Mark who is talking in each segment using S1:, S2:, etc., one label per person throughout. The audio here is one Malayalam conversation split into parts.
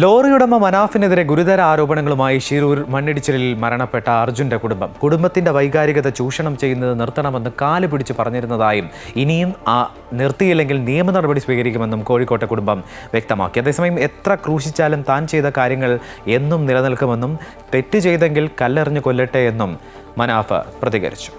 S1: ലോറി ഉടമ മനാഫിനെതിരെ ഗുരുതര ആരോപണങ്ങളുമായി ഷിരൂർ മണ്ണിടിച്ചിലിൽ മരണപ്പെട്ട അർജുന്റെ കുടുംബം. കുടുംബത്തിന്റെ വൈകാരികത ചൂഷണം ചെയ്യുന്നത് നിർത്തണമെന്ന് കാൽ പിടിച്ച് പറഞ്ഞിരുന്നതായും ഇനിയും ആ നിർത്തിയില്ലെങ്കിൽ നിയമ നടപടി സ്വീകരിക്കുമെന്നും കോഴിക്കോട്ടെ കുടുംബം വ്യക്തമാക്കി. അതേസമയം എത്ര ക്രൂശിച്ചാലും താൻ ചെയ്ത കാര്യങ്ങൾ എന്നും നിലനിൽക്കുമെന്നും തെറ്റ് ചെയ്തെങ്കിൽ കല്ലെറിഞ്ഞു കൊല്ലട്ടെ എന്നും മനാഫ് പ്രതികരിച്ചു.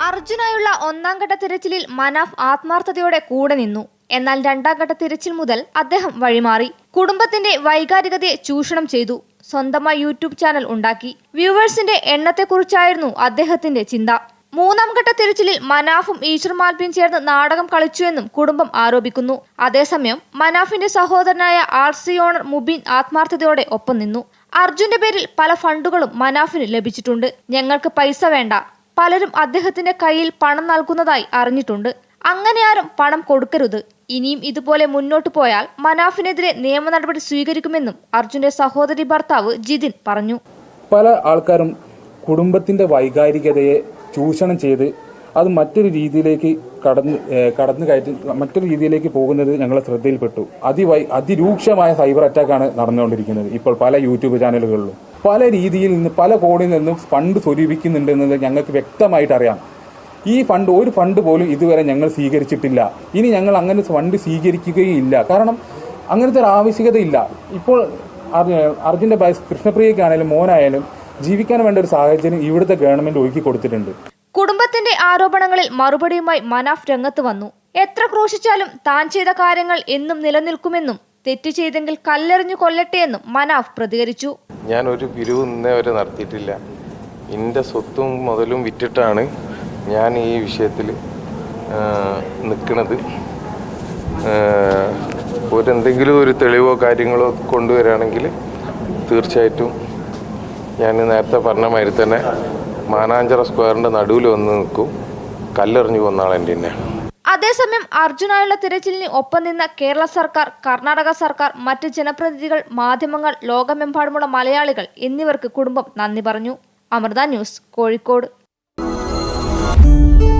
S2: അർജുനായുള്ള ഒന്നാം ഘട്ട തിരച്ചിലിൽ മനാഫ് ആത്മാർത്ഥതയോടെ കൂടെ നിന്നു. എന്നാൽ രണ്ടാം ഘട്ട തിരച്ചിൽ മുതൽ അദ്ദേഹം വഴിമാറി. കുടുംബത്തിന്റെ വൈകാരികതയെ ചൂഷണം ചെയ്തു. സ്വന്തമായി യൂട്യൂബ് ചാനൽ ഉണ്ടാക്കി. വ്യൂവേഴ്സിന്റെ എണ്ണത്തെക്കുറിച്ചായിരുന്നു അദ്ദേഹത്തിന്റെ ചിന്ത. മൂന്നാം ഘട്ട തിരച്ചിലിൽ മനാഫും ഈശ്വർ മാൽപിയും ചേർന്ന് നാടകം കളിച്ചുവെന്നും കുടുംബം ആരോപിക്കുന്നു. അതേസമയം മനാഫിന്റെ സഹോദരനായ ആർ സി ഓണർ മുബീൻ ആത്മാർത്ഥതയോടെ ഒപ്പം നിന്നു. അർജുന്റെ പേരിൽ പല ഫണ്ടുകളും മനാഫിന് ലഭിച്ചിട്ടുണ്ട്. ഞങ്ങൾക്ക് പൈസ വേണ്ട. പലരും അദ്ദേഹത്തിന്റെ കയ്യിൽ പണം നൽകുന്നതായി അറിഞ്ഞിട്ടുണ്ട്. അങ്ങനെ ആരും പണം കൊടുക്കരുത്. ഇനിയും ഇതുപോലെ മുന്നോട്ടു പോയാൽ മനാഫിനെതിരെ നിയമ നടപടി സ്വീകരിക്കുമെന്നും അർജുന്റെ സഹോദരി ഭർത്താവ് ജിതിൻ പറഞ്ഞു.
S3: പല ആൾക്കാരും കുടുംബത്തിന്റെ വൈകാരികതയെ ചൂഷണം ചെയ്ത് അത് മറ്റൊരു രീതിയിലേക്ക് കടന്ന് കടന്നു കയറ്റി മറ്റൊരു രീതിയിലേക്ക് പോകുന്നത് ഞങ്ങളെ ശ്രദ്ധയിൽപ്പെട്ടു. അതിവൈ അതിരൂക്ഷമായ സൈബർ അറ്റാക്കാണ് നടന്നുകൊണ്ടിരിക്കുന്നത് ഇപ്പോൾ പല യൂട്യൂബ് ചാനലുകളിലും. പല രീതിയിൽ നിന്ന് പല കോണിൽ നിന്നും ഫണ്ട് സ്വരൂപിക്കുന്നുണ്ട് എന്നത് ഞങ്ങൾക്ക് വ്യക്തമായിട്ട് അറിയാം. ഈ ഫണ്ട് ഒരു ഫണ്ട് പോലും ഇതുവരെ ഞങ്ങൾ സ്വീകരിച്ചിട്ടില്ല. ഇനി ഞങ്ങൾ അങ്ങനെ ഫണ്ട് സ്വീകരിക്കുകയും ഇല്ല കാരണം അങ്ങനത്തെ ഒരു ആവശ്യകതയില്ല. ഇപ്പോൾ അർ- അർജുന്റെ ബൈസ് കൃഷ്ണപ്രിയക്കാണേലും മോനായാലും ജീവിക്കാൻ വേണ്ട ഒരു സാഹചര്യം ഇവിടുത്തെ ഗവൺമെന്റ് ഒരുക്കി കൊടുത്തിട്ടുണ്ട്.
S2: കുടുംബത്തിന്റെ ആരോപണങ്ങളിൽ മറുപടിയുമായി മനാഫ് രംഗത്ത് വന്നു. എത്ര ക്രൂശിച്ചാലും താൻ ചെയ്ത കാര്യങ്ങൾ എന്നും നിലനിൽക്കുമെന്നും തെറ്റ് ചെയ്തെങ്കിൽ കല്ലെറിഞ്ഞു കൊല്ലട്ടെ എന്നും മനാഫ് പ്രതികരിച്ചു.
S4: ഞാൻ ഒരു പിരിവ് ഇന്നേ വരെ നടത്തിയിട്ടില്ല. എന്റെ സ്വത്തും മുതലും വിറ്റിട്ടാണ് ഞാൻ ഈ വിഷയത്തിൽ നിൽക്കുന്നത് ഒരു എന്തെങ്കിലും ഒരു തെളിവോ കാര്യങ്ങളോ കൊണ്ടുവരികയാണെങ്കിൽ തീർച്ചയായിട്ടും ഞാൻ നേരത്തെ പറഞ്ഞ മാതിരി തന്നെ മാനാഞ്ചിറ സ്ക്വയറിന്റെ നടുവിൽ വന്ന് നിൽക്കും കല്ലെറിഞ്ഞു കൊന്നാളെന്റെ തന്നെ
S2: അതേസമയം അർജുനായുള്ള തിരച്ചിലിന് ഒപ്പം നിന്ന കേരള സർക്കാർ കർണാടക സർക്കാർ മറ്റ് ജനപ്രതിനിധികൾ മാധ്യമങ്ങൾ ലോകമെമ്പാടുമുള്ള മലയാളികൾ എന്നിവർക്ക് കുടുംബം നന്ദി പറഞ്ഞു. Amrita news Kozhikode. Thank you.